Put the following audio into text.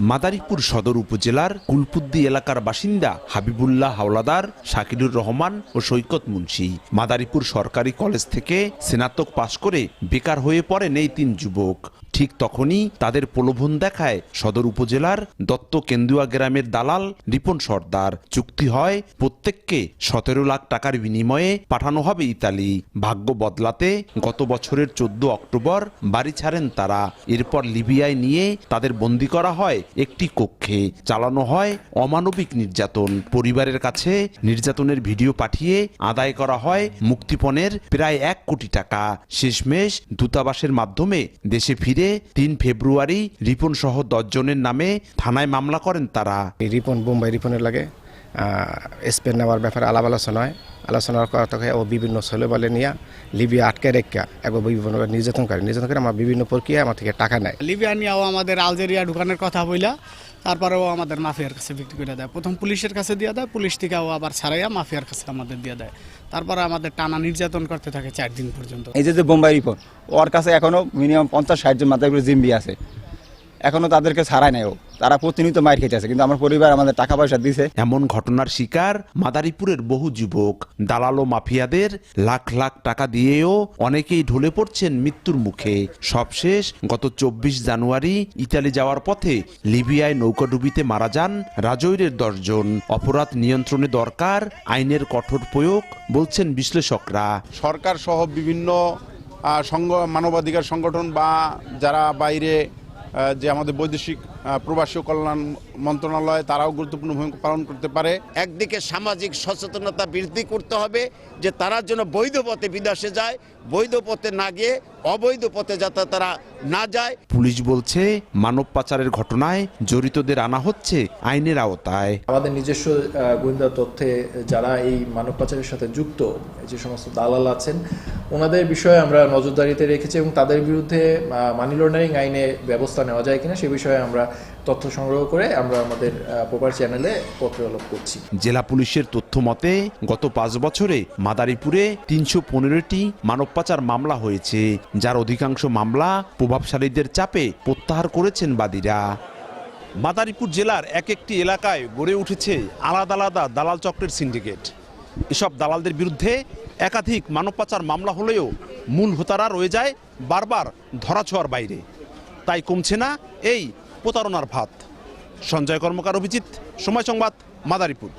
মাদারীপুর সদর উপজেলার কুলপুদ্দি এলাকার বাসিন্দা হাবিবুল্লাহ হাওলাদার শাকিরুর রহমান ও সৈকত মুন্সি। মাদারীপুর সরকারি কলেজ থেকে স্নাতক পাশ করে বেকার হয়ে পড়েন এই তিন যুবক। ঠিক তখনই তাদের প্রলোভন দেখায় সদর উপজেলার দত্ত কেন্দুয়া গ্রামের দালাল রিপন সর্দার। চুক্তি হয়, প্রত্যেককে সতেরো লাখ টাকার বিনিময়ে পাঠানো হবে ইতালি। ভাগ্য বদলাতে গত বছরের চোদ্দ অক্টোবর বাড়ি ছাড়েন তারা। এরপর লিবিয়ায় নিয়ে তাদের বন্দি করা হয় একটি কক্ষে। চালানো হয় অমানবিক নির্যাতন। পরিবারের কাছে নির্যাতনের ভিডিও পাঠিয়ে আদায় করা হয় মুক্তিপণের প্রায় এক কোটি টাকা। শেষমেশ দূতাবাসের মাধ্যমে দেশে ফিরে তিন ফেব্রুয়ারি রিপন সহ দশজনের নামে থানায় মামলা করেন তারা। রিপন বোম্বাই রিপনের লাগে স্পেন নেওয়ার ব্যাপারে আলাপ আলোচনা হয়। আলোচনার কথা ও বিভিন্ন ছেলে বলে নিয়ে লিবিয়া আটকে রেখা এক বিভিন্ন নির্যাতন করে নির্যাতন করে আমার বিভিন্ন প্রক্রিয়া আমার থেকে টাকা নেয়। লিবিয়া নিয়েও আমাদের আলজেরিয়া ঢুকানোর কথা বইলা তারপরেও আমাদের মাফিয়ার কাছে বিক্রি করে দেয়। প্রথম পুলিশের কাছে দিয়ে দেয়, পুলিশ থেকেও আবার ছাড়াইয়া মাফিয়ার কাছে আমাদের দিয়ে দেয়। তারপরে আমাদের টানা নির্যাতন করতে থাকে চার দিন পর্যন্ত। এই যে বোম্বাই রিপোর্ট, ওর কাছে এখনও মিনিমাম পঞ্চাশ ষাট জন মাথায় জিম্বি আছে। এখনও তাদেরকে ছাড়াই নাই ও। তারা প্রতিনিয়ত মার খেতে আছে কিন্তু আমার পরিবার আমাদের টাকা পয়সা দিছে। এমন ঘটনার শিকার মাদারীপুরের বহু যুবক। দালাল ও মাফিয়াদের লাখ লাখ টাকা দিয়েও অনেকেই ঢলে পড়ছেন মৃত্যুর মুখে। সবশেষ গত চব্বিশ জানুয়ারি ইতালি যাওয়ার পথে লিবিয়ায় নৌকাডুবিতে মারা যান রাজৈরের দশজন। অপরাধ নিয়ন্ত্রণে দরকার আইনের কঠোর প্রয়োগ বলছেন বিশ্লেষকরা। সরকার সহ বিভিন্ন মানবাধিকার সংগঠন বা যারা বাইরে যে আমাদের বৈদেশিক প্রবাসী কল্যাণ মন্ত্রণালয় তারাও গুরুত্বপূর্ণ ভূমিকা পালন করতে পারে। একদিকে সামাজিক সচেতনতা বৃদ্ধি করতে হবে যে তারা যেন বৈধ পথে বিদেশে যায় বৈধ পথে না গিয়ে অবৈধ পথে যাতে তারা না যায়। পুলিশ বলছে মানব পাচারের ঘটনায় জড়িতদের আনা হচ্ছে আইনের আওতায়। আমাদের নিজস্ব গোয়েন্দা তথ্যে যারা এই মানব পাচারের সাথে যুক্ত যে সমস্ত দালাল আছেন ওনাদের বিষয়ে আমরা নজরদারিতে রেখেছি এবং তাদের বিরুদ্ধে মানি লন্ডারিং আইনে ব্যবস্থা নেওয়া যায় কিনা সে বিষয়ে আমরা তথ্য সংগ্রহ করে আমরা আমাদের প্রপার চ্যানেলে পত্রালাপ করছি। জেলা পুলিশের তথ্য মতে, গত পাঁচ বছরে মাদারীপুরে তিনশো পনেরোটি মানব পাচার মামলা হয়েছে, যার অধিকাংশ মামলা প্রভাবশালীদের চাপে প্রত্যাহার করেছেন বাদীরা। মাদারীপুর জেলার এক একটি এলাকায় গড়ে উঠেছে আলাদা আলাদা দালাল চক্রের সিন্ডিকেট এসব দালালদের বিরুদ্ধে একাধিক মানব পাচার মামলা হলেও মূল হোতারা রয়ে যায় বারবার ধরাছোঁয়ার বাইরে। তাই কমছে না এই প্রতারণার ভাত। সঞ্জয় কর্মকার, অভিজিৎ, সময় সংবাদ, মাদারীপুর।